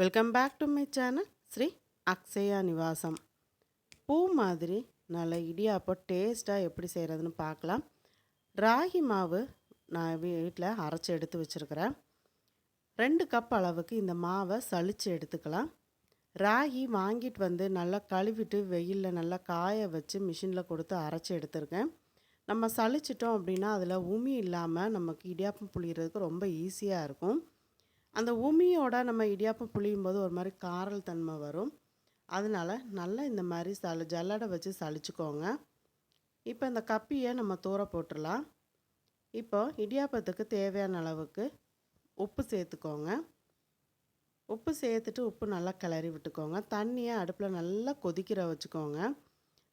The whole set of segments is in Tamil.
Welcome back to my channel Sri Akshaya Nivasam பூ மாதிரி நல்ல இடியாப்பம் டேஸ்ட்டாக எப்படி செய்கிறதுன்னு பார்க்கலாம். ராகி மாவு நான் வீட்டில் அரைச்சி எடுத்து வச்சுருக்கிறேன். ரெண்டு கப் அளவுக்கு இந்த மாவை சளிச்சு எடுத்துக்கலாம். ராகி வாங்கிட்டு வந்து நல்லா கழுவிட்டு வெயிலில் நல்லா காய வச்சு மிஷினில் கொடுத்து அரைச்சி எடுத்துருக்கேன். நம்ம சலிச்சிட்டோம் அப்படின்னா அதில் உமி இல்லாமல் நமக்கு இடியாப்பம் புளிகிறதுக்கு ரொம்ப ஈஸியாக இருக்கும். அந்த உமியோட நம்ம இடியாப்பம் புளியும் போது ஒரு மாதிரி காரல் தன்மை வரும். அதனால நல்லா இந்த மாதிரி சளி ஜல்லடை வச்சு சளிச்சுக்கோங்க. இப்போ இந்த கப்பியை நம்ம தூர போட்டுடலாம் இப்போ இடியாப்பத்துக்கு தேவையான அளவுக்கு உப்பு சேர்த்துக்கோங்க. உப்பு சேர்த்துட்டு உப்பு நல்லா கிளறி விட்டுக்கோங்க. தண்ணியை அடுப்பில் நல்லா கொதிக்கிற வச்சுக்கோங்க.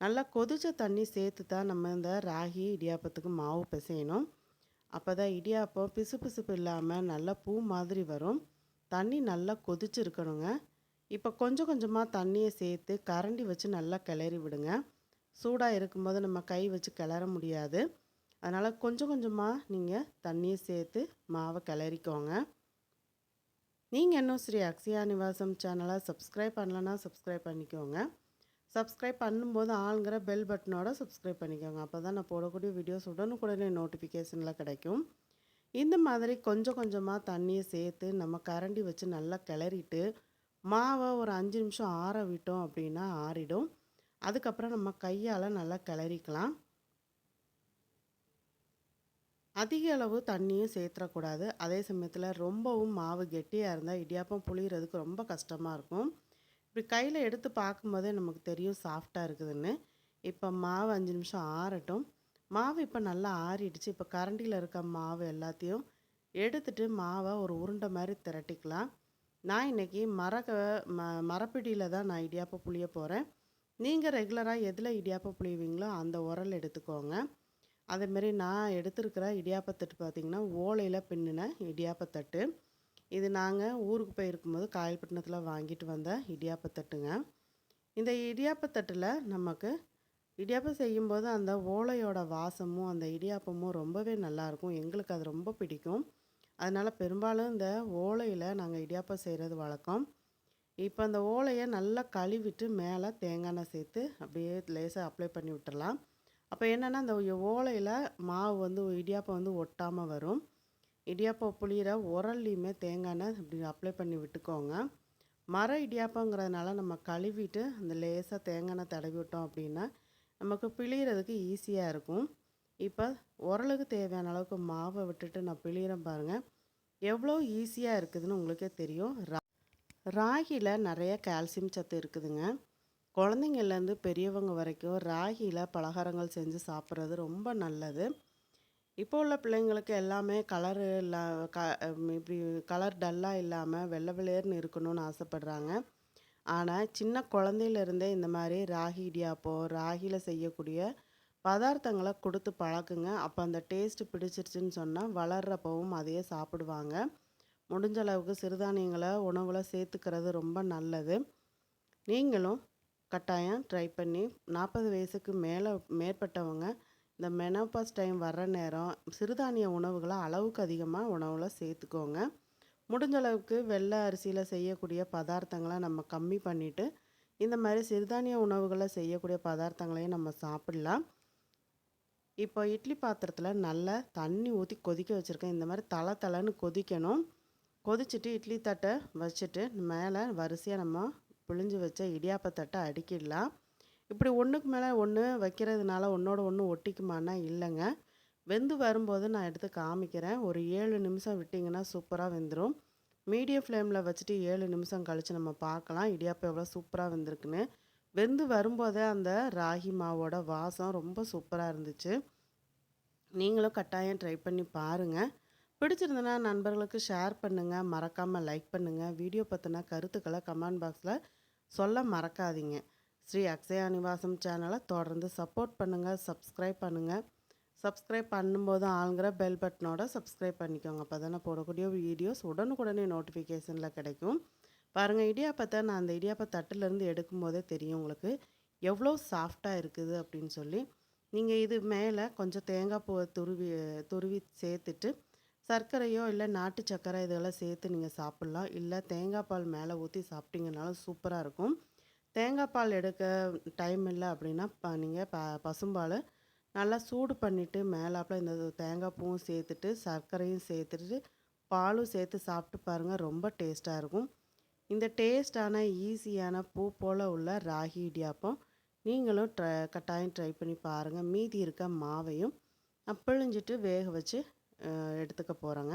நல்லா கொதிச்ச தண்ணி சேர்த்து தான் நம்ம இந்த ராகி இடியாப்பத்துக்கு மாவு பிசையணும். அப்போ தான் இடியாப்பம் பிசு பிசுப்பு இல்லாமல் நல்லா பூ மாதிரி வரும். தண்ணி நல்லா கொதிச்சிருக்கணுங்க. இப்போ கொஞ்சம் கொஞ்சமாக தண்ணியை சேர்த்து கரண்டி வச்சு நல்லா கிளறி விடுங்க. சூடாக இருக்கும்போது நம்ம கை வச்சு கிளற முடியாது. அதனால் கொஞ்சம் கொஞ்சமாக நீங்கள் தண்ணியை சேர்த்து மாவை கிளறிக்கோங்க. நீங்கள் இன்னும் ஸ்ரீ அக்ஷயா நிவாசம் சேனலை சப்ஸ்கிரைப் பண்ணலன்னா சப்ஸ்கிரைப் பண்ணிக்கோங்க. சப்ஸ்கிரைப் பண்ணும்போது ஆளுங்கிற பெல் பட்டனோட சப்ஸ்கிரைப் பண்ணிக்கோங்க. அப்போ தான் நான் போடக்கூடிய வீடியோஸ் உடனுக்குடனே நோட்டிஃபிகேஷனில் கிடைக்கும். இந்த மாதிரி கொஞ்சம் கொஞ்சமாக தண்ணியை சேர்த்து நம்ம கரண்டி வச்சு நல்லா கிளறிட்டு மாவை ஒரு அஞ்சு நிமிஷம் ஆற விட்டோம் அப்படின்னா ஆறிடும். அதுக்கப்புறம் நம்ம கையால் நல்லா கிளறிக்கலாம். அதிக அளவு தண்ணியும் சேர்த்துடக்கூடாது அதே சமயத்தில் ரொம்பவும் மாவு கெட்டியாக இருந்தால் இடியாப்பம் புளிகிறதுக்கு ரொம்ப கஷ்டமாக இருக்கும். இப்படி கையில் எடுத்து பார்க்கும்போதே நமக்கு தெரியும் சாஃப்டாக இருக்குதுன்னு. இப்போ மாவு அஞ்சு நிமிஷம் ஆறட்டும். மாவு இப்போ நல்லா ஆறிடுச்சு. இப்போ கரண்டியில் இருக்க மாவு எல்லாத்தையும் எடுத்துட்டு மாவை ஒரு உருண்டை மாதிரி திரட்டிக்கலாம். நான் இன்றைக்கி மரக்க ம மரப்பிடியில் தான் நான் இடியாப்பை புளிய போகிறேன் நீங்கள் ரெகுலராக எதில் இடியாப்பை புளிவீங்களோ அந்த உரல் எடுத்துக்கோங்க. அதேமாரி நான் எடுத்துருக்கிற இடியாப்பத்தட்டு பார்த்திங்கன்னா ஓலையில் பின்னின இடியாப்பத்தட்டு. இது நாங்கள் ஊருக்கு போயிருக்கும்போது காயல்பட்டினத்தில் வாங்கிட்டு வந்த இடியாப்பத்தட்டுங்க இந்த இடியாப்பத்தட்டில் நமக்கு இடியாப்பம் செய்யும்போது அந்த ஓலையோட வாசமும் அந்த இடியாப்பமும் ரொம்பவே நல்லாயிருக்கும் எங்களுக்கு அது ரொம்ப பிடிக்கும். அதனால் பெரும்பாலும் இந்த ஓலையில் நாங்கள் இடியாப்பம் செய்கிறது வழக்கம். இப்போ அந்த ஓலையை நல்லா கழுவிட்டு மேலே தேங்காய் எண்ணெய் சேர்த்து அப்படியே லேசாக அப்ளை பண்ணி விட்டுடலாம் அப்போ என்னென்னா அந்த ஓலையில் மாவு வந்து இடியாப்பம் வந்து ஒட்டாமல் வரும். இடியாப்பம் புளியிற உரல்லையுமே தேங்காய் எண்ணெய் இப்படி அப்ளை பண்ணி விட்டுக்கோங்க. மர இடியாப்பங்கிறதுனால நம்ம கழுவிட்டு அந்த லேசாக தேங்காய் எண்ணெய் தடவி விட்டோம் அப்படின்னா நமக்கு பிழியறதுக்கு ஈஸியாக இருக்கும். இப்போ உரலுக்கு தேவையான அளவுக்கு மாவை விட்டுட்டு நான் பிழியிறேன் பாருங்கள் எவ்வளோ ஈஸியாக இருக்குதுன்னு உங்களுக்கே தெரியும். ரா ராகியில் நிறைய கால்சியம் சத்து இருக்குதுங்க. குழந்தைங்கள்லேருந்து பெரியவங்க வரைக்கும் ராகியில் பலகாரங்கள் செஞ்சு சாப்பிட்றது ரொம்ப நல்லது. இப்போ உள்ள பிள்ளைங்களுக்கு எல்லாமே கலரு இல்லை க இப்படி கலர் டல்லாக இல்லாமல் வெள்ளை வெளியர்னு இருக்கணும்னு ஆசைப்படுறாங்க. ஆனால் சின்ன குழந்தையிலேருந்தே இந்த மாதிரி ராகி இடியாப்பம் ராகியில் செய்யக்கூடிய பதார்த்தங்களை கொடுத்து பழக்குங்க. அப்போ அந்த டேஸ்ட்டு பிடிச்சிருச்சுன்னு சொன்னால் வளர்கிறப்பவும் அதையே சாப்பிடுவாங்க. முடிஞ்ச அளவுக்கு சிறுதானியங்களை உணவில் சேர்த்துக்கிறது ரொம்ப நல்லது. நீங்களும் கட்டாயம் ட்ரை பண்ணி நாற்பது வயசுக்கு மேலே மேற்பட்டவங்க இந்த மெனோபாஸ் டைம் வர்ற நேரம் சிறுதானிய உணவுகளை அளவுக்கு அதிகமாக உணவில் சேர்த்துக்கோங்க. முடிஞ்ச அளவுக்கு வெள்ளை அரிசியில் செய்யக்கூடிய பதார்த்தங்களை நம்ம கம்மி பண்ணிவிட்டு இந்த மாதிரி சிறுதானிய உணவுகளை செய்யக்கூடிய பதார்த்தங்களையும் நம்ம சாப்பிடலாம். இப்போ இட்லி பாத்திரத்தில் நல்லா தண்ணி ஊற்றி கொதிக்க வச்சுருக்கேன். இந்த மாதிரி தலை தலைன்னு கொதிக்கணும். கொதிச்சுட்டு இட்லி தட்டை வச்சுட்டு மேலே வரிசையாக நம்ம புழிஞ்சு வச்ச இடியாப்பத்தட்டை அடுக்கிடலாம். இப்படி ஒன்றுக்கு மேலே ஒன்று வைக்கிறதுனால ஒன்றோட ஒன்று ஒட்டிக்குமானா இல்லைங்க. வெந்து வரும்போது நான் எடுத்து காமிக்கிறேன். ஒரு ஏழு நிமிஷம் விட்டிங்கன்னா சூப்பராக வெந்துடும் மீடியம் ஃப்ளேமில் வச்சுட்டு ஏழு நிமிஷம் கழித்து நம்ம பார்க்கலாம். இடியாப்பம் எவ்வளோ சூப்பராக வெந்திருக்குன்னு. வெந்து வரும்போதே அந்த ராகி மாவோட வாசம் ரொம்ப சூப்பராக இருந்துச்சு. நீங்களும் கட்டாயம் ட்ரை பண்ணி பாருங்கள் பிடிச்சிருந்தனா நண்பர்களுக்கு ஷேர் பண்ணுங்கள் மறக்காமல் லைக் பண்ணுங்கள் வீடியோ பற்றின கருத்துக்களை கமெண்ட் பாக்ஸில் சொல்ல மறக்காதீங்க. ஸ்ரீ அக்ஷயா நிவாசம் சேனலை தொடர்ந்து சப்போர்ட் பண்ணுங்கள் சப்ஸ்கிரைப் பண்ணுங்கள் சப்ஸ்கிரைப் பண்ணும்போது ஆளுங்கிற பெல் பட்டனோட சப்ஸ்கிரைப் பண்ணிக்கோங்க. அப்போ தானே போடக்கூடிய வீடியோஸ் உடனுக்குடனே நோட்டிஃபிகேஷனில் கிடைக்கும். பாருங்கள் இடியாப்பத்தை நான் அந்த இடியாப்ப தட்டுலேருந்து எடுக்கும்போதே தெரியும் உங்களுக்கு. எவ்வளோ சாஃப்டாக இருக்குது அப்படின்னு சொல்லி. நீங்கள் இது மேலே கொஞ்சம் தேங்காய் பூவை துருவி துருவி சேர்த்துட்டு சர்க்கரையோ இல்லை நாட்டு சர்க்கரை இதெல்லாம் சேர்த்து நீங்கள் சாப்பிட்லாம். இல்லை தேங்காய் பால் மேலே ஊற்றி சாப்பிட்டீங்கனாலும் சூப்பராக இருக்கும். தேங்காய் பால் எடுக்க டைம் இல்லை அப்படின்னா, ப நீங்கள் ப பசும்பால் நல்லா சூடு பண்ணிவிட்டு மேலாப்பில் இந்த தேங்காய் பூவும் சேர்த்துட்டு, சர்க்கரையும் சேர்த்துட்டு, பாலும் சேர்த்து சாப்பிட்டு பாருங்கள் ரொம்ப டேஸ்ட்டாக இருக்கும். இந்த டேஸ்ட்டான, ஈஸியான பூ போல் உள்ள ராகி இடியாப்பம் நீங்களும் ட்ரை கட்டாயம் ட்ரை பண்ணி பாருங்கள் மீதி இருக்க மாவையும் பிழிஞ்சிட்டு வேக வச்சு எடுத்துக்க போறேங்க.